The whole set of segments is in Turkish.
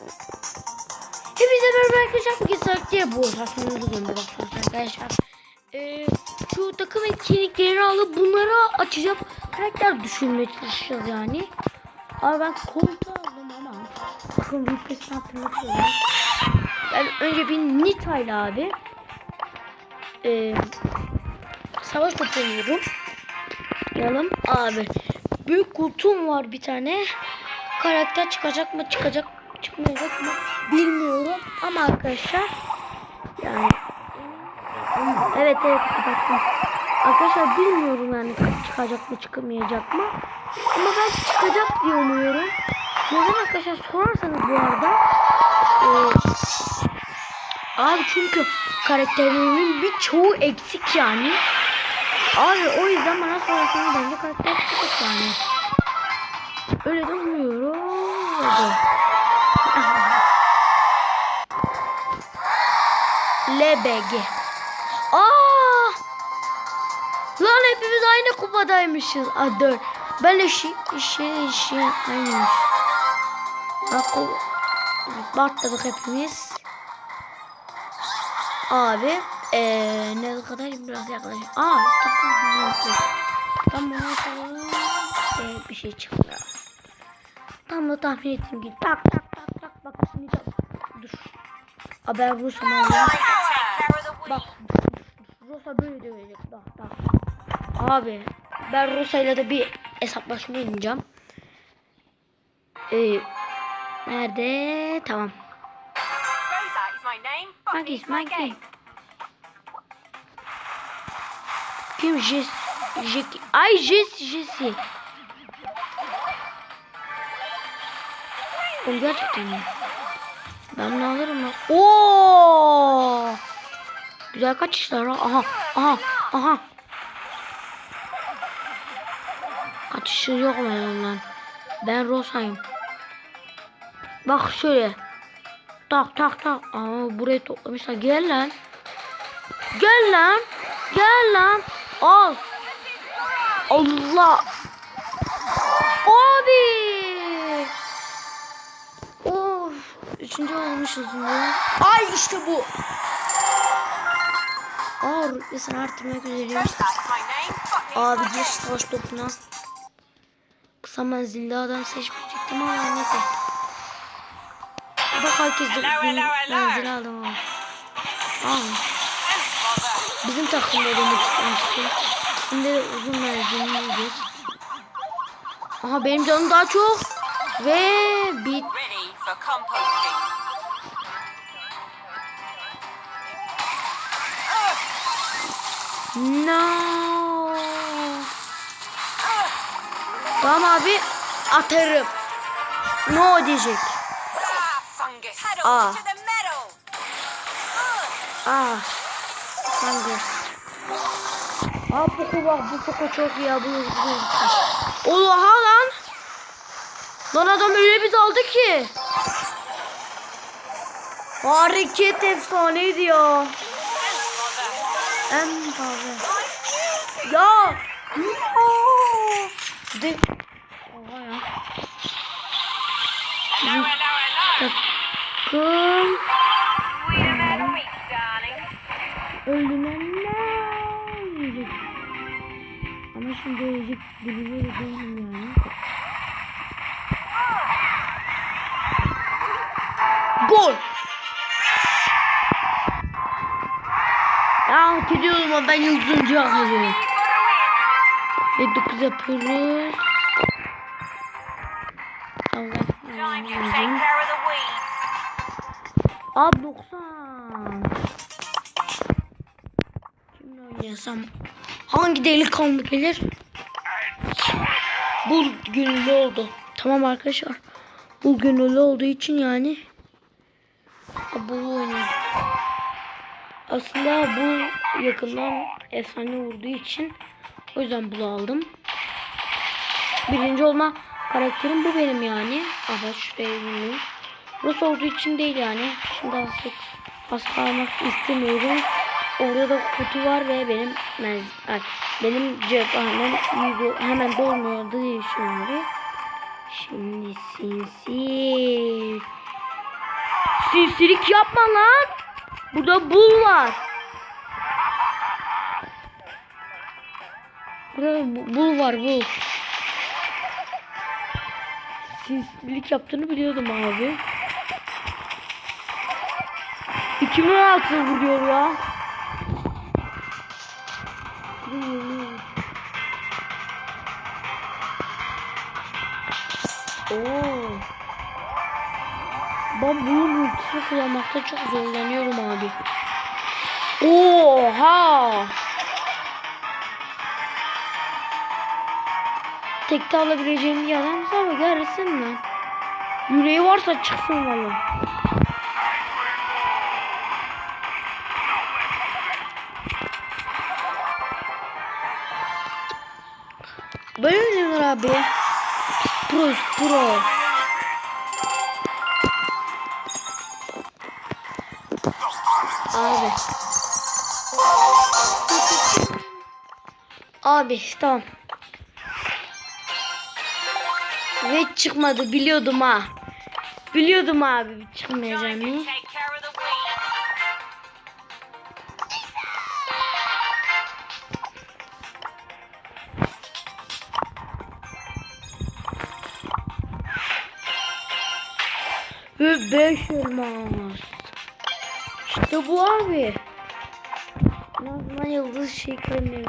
Hepinize merhaba arkadaşlar. Bugün sadece bu saçmalığını gönderiyoruz arkadaşlar. Ee, şu takım etkinliklerini alıp bunları açacağım. Karakter düşünmeye çalışacağız yani. Abi ben koltuğu aldım ama. Bakın rütbesini hatırlatıyorum. Ben önce bir Nita'yla abi. Ee, savaş topu oynuyorum. Yalım abi. Büyük kutum var bir tane. Karakter çıkacak mı çıkacak çıkmayacak mı bilmiyorum ama arkadaşlar yani evet evet kapattım. Arkadaşlar bilmiyorum yani çıkacak mı çıkamayacak mı ama ben çıkacak diye umuyorum. Neden arkadaşlar sorarsanız bu arada ee, abi çünkü karakterlerimin birçoğu eksik yani. Abi o yüzden bana sorarsanız bence karakter çıkacak yani. Öyle de umuyorum. Hadi. LBG. Aa! Lan hepimiz aynı kupadaymışız. Aa dur. Ben de şey şey şey aynıymış. Bak o Bartladık hepimiz. Abi eee ne kadar biraz yaklaş. Aa bunu yapalım. Ee, bir şey çıkmıyor. Tam da tahmin ettiğim gibi. Tak tak tak tak bak şimdi tak. Haber Rus'a? Bak. Rosa böyle dövecek. Bak bak. Abi ben Rosa'yla da bir hesaplaşma oynayacağım. Ee, nerede? Tamam. Monkey is monkey. Kim Jess? Jackie. Ay Jess Jessie. Oğlum gerçekten mi? Ben bunu alırım lan. Oo! Güzel kaçışlar ha. Aha. Aha. Aha. Kaçışı yok mu lan? Ben Rosa'yım. Bak şöyle. Tak tak tak. Aa burayı toplamışlar. Gel lan. Gel lan. Gel lan. Al. Allah. Üçüncü olmuşuz ya. Ay işte bu. Aa rütbesini arttırmak üzereyim. Abi geç savaş topuna. Kısa menzilli adam seçmeyecektim ama neyse. Bak herkes de Hello, uzun hello, hello. menzil aldım ama. Aa, bizim takımda demek istemiştim. Şimdi de uzun menzillidir. Aha benim canım daha çok. Ve. For composting. No. Tamam abi atarım. No diyecek. Ah, fungus. Pedal Ah. Ah. Hangi? Aa bu bak bu koku çok iyi bu. Oha lan. Lan adam öyle bir daldı ki. Hareket efsaneydi ya. En fazla. Ya. De. Oha ya. Takım. Öldürenler. Ama şimdi ölecek birileri değilim yani. Gol. Ya hak ediyorum ama ben yüzüncü hak ediyorum. Ve 9 yapıyoruz. Allah. Time to take care of the weeds. Abi 90. Kimle oynayasam? Hangi delikanlı gelir? Bu gönüllü oldu. Tamam arkadaşlar. Bu gönüllü olduğu için yani. Aslında bu yakından efsane vurduğu için o yüzden bunu aldım. Birinci olma karakterim bu benim yani. Aha şuraya bunu. Rus olduğu için değil yani. Şimdi artık hasta almak istemiyorum. Orada da kutu var ve benim benim cephanem hemen dolmuyor diye düşünüyorum. Şimdi sinsi. sinsilik yapma lan. Burada bul var. Burada bu- bul var bul. Sinsilik yaptığını biliyordum abi. 2016 vuruyor ya. Oo. Ben bunun ultisini kullanmakta çok zorlanıyorum abi. Oha! Tekte alabileceğim bir adam var gelsin lan. Yüreği varsa çıksın valla. Böyle oynanır abi. Pro, pro. Abi tamam. Ve çıkmadı biliyordum ha. Biliyordum abi çıkmayacağını. Ve 5 elmas. İşte bu abi. Nazma yıldız şeklinde.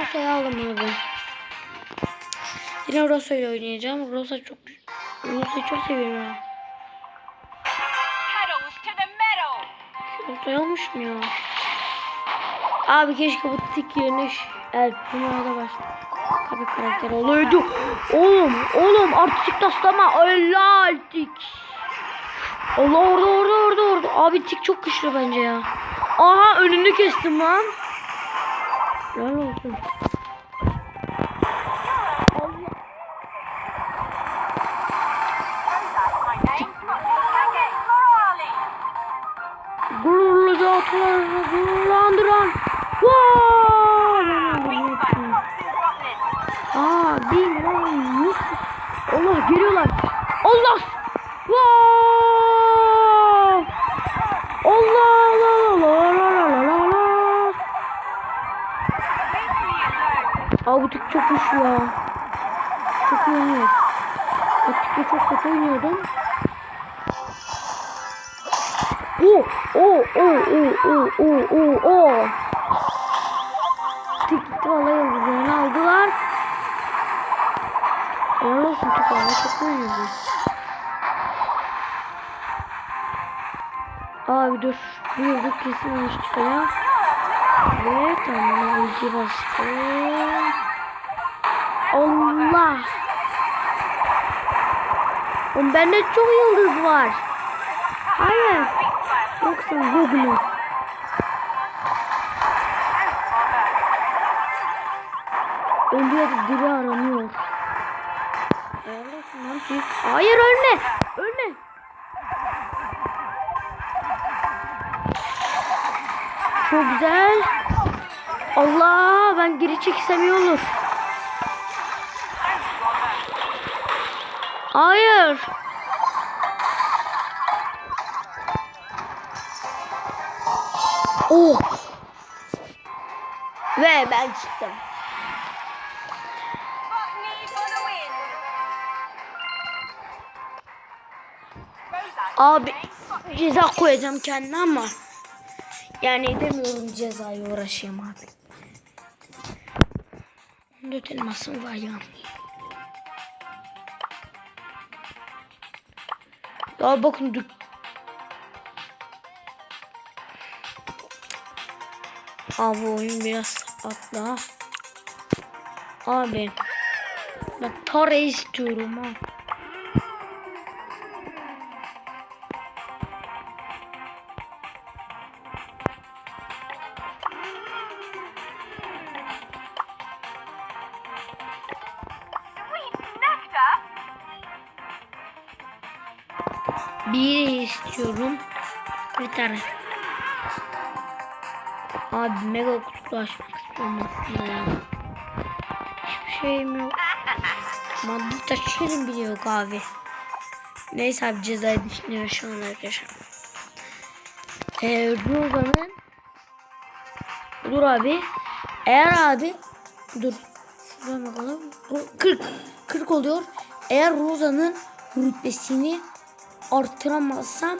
Rosa'yı aldım abi. Yine Rosa ile oynayacağım. Rosa çok Rosa'yı çok seviyorum metal. Rosa'yı almış mı ya? Abi keşke bu tik yerine El Primo'da başla. Tabii karakter oluyordu. Oğlum, oğlum artık taslama. Allah tik. Allah orada orada orada. Abi tik çok güçlü bence ya. Aha önünü kestim lan. Helal olsun. Game. Florali. Gururlu atlarını gururlandıran. Vay! Ben Wings öldüm, back. yaptım. Foxes Rottnest. Aa değil lan. Yok. Allah geliyorlar. Allah. Vay! Allah Allah Allah Allah Allah Allah. Wait for you, though. Aa bu tip çok güçlü ya. Çok iyi oynuyor. Bu tiple çok kötü oynuyordum. Oo, oo, oo, oo, oo, oo, oo. Tik gitti valla yıldızlarını aldılar. Helal olsun tik valla çok oynuyordu. Abi dur. Bu yıldız kesin olmuş çıkacak. Ve tamam ulti bastım. Allah. Oğlum bende çok yıldız var. Hayır. Yoksa Google'u. Ölüyor dili aranıyor. Hayır ölme. Ölme. Çok güzel. Allah ben geri çeksem iyi olur. Hayır. Oh. Ve ben çıktım. Abi ceza koyacağım kendime ama yani edemiyorum cezayı uğraşayım abi. Dört elmasım var ya. Ya bakın dük Abi oyun biraz atla. Abi. Ben Tara istiyorum ha. Bir istiyorum. Bir tane. Abi mega kutu açmak istiyorum ya. şeyim yok. Aman bir taşırım bile yok abi. Neyse abi cezayı düşünüyor şu an arkadaşlar. Ee, Roza'nın Dur abi. Eğer abi dur. Şuradan bakalım. Ro- 40. 40 oluyor. Eğer Roza'nın rütbesini artıramazsam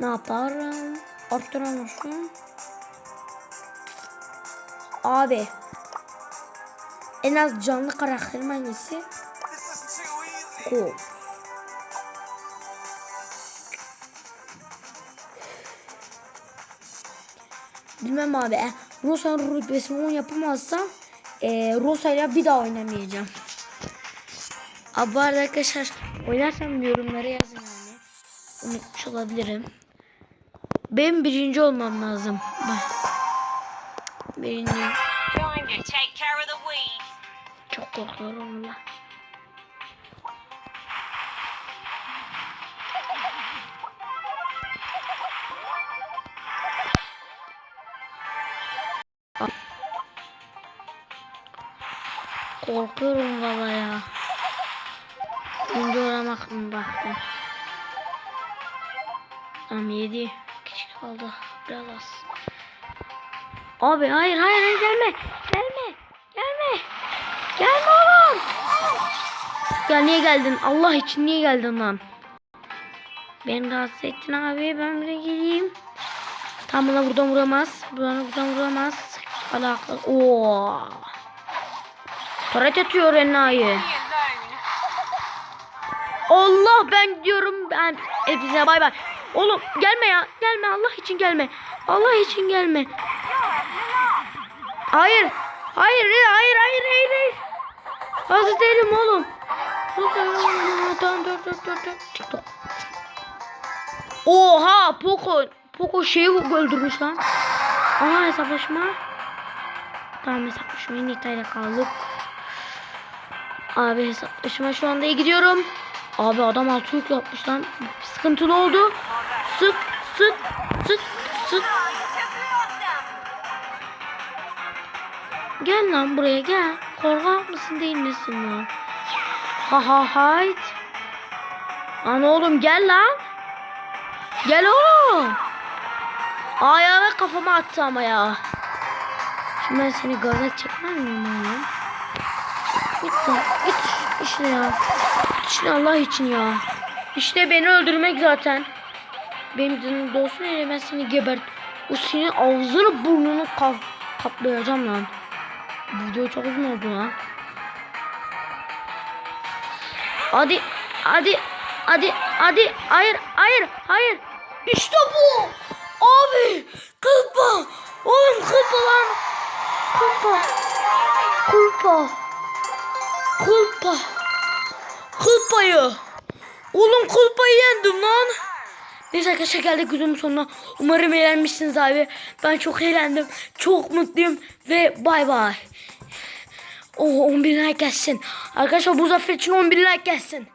ne yaparım? Arttıramazsam Abi en az canlı karakterim hangisi? Cool. Bilmem abi. Rosa'nın rütbesini 10 yapamazsam e, Rosa'yla bir daha oynamayacağım. Abi bu arada arkadaşlar oynarsam yorumlara yazın yani. Unutmuş olabilirim. Benim birinci olmam lazım. Bak. Birinci. Çok korkuyorum valla. Korkuyorum valla ya. Önce oramak mı baktım. Tamam yedi. Küçük kaldı. Biraz az. Abi hayır hayır hayır gelme. Gelme. Gelme. Gelme oğlum. Ya niye geldin? Allah için niye geldin lan? Beni rahatsız ettin abi. Ben buraya geleyim. Tam bana buradan vuramaz. Bana buradan vuramaz. Alakalı. Oo. Taret atıyor enayi. Allah ben diyorum ben hepinize bay bay. Oğlum gelme ya. Gelme Allah için gelme. Allah için gelme. Hayır. Hayır hayır hayır hayır hayır. Hazır değilim oğlum. Tamam dur dur dur dur. TikTok. Oha Poco. Poco şeyi öldürmüş lan. Aha hesaplaşma. Tamam hesaplaşmayı Nita ile kaldık. Abi hesaplaşma şu anda gidiyorum. Abi adam altı yapmış lan. Sıkıntılı oldu. Sık sık sık sık. Gel lan buraya gel. Korkak mısın değil misin lan? Ha ha hayt. Lan oğlum gel lan. Gel oğlum. Ayağına kafama attı ama ya. Şimdi ben seni gaza çekmez miyim oğlum? Lan git işte ya. İşte Allah için ya. İşte beni öldürmek zaten. Benim canım dolsun öyle ben seni gebert. O senin ağzını burnunu kap kaplayacağım lan. Video çok uzun oldu lan. Hadi, hadi, hadi, hadi. Hayır, hayır, hayır. İşte bu. Abi, kılpa. Oğlum kılpa lan. Kılpa. Kılpa. Kılpa. Kılpayı. Oğlum kılpayı yendim lan. Neyse arkadaşlar geldik videomun sonuna. Umarım eğlenmişsiniz abi. Ben çok eğlendim. Çok mutluyum. Ve bay bay. Oh 11 like gelsin. Arkadaşlar bu zafer için 11 like gelsin.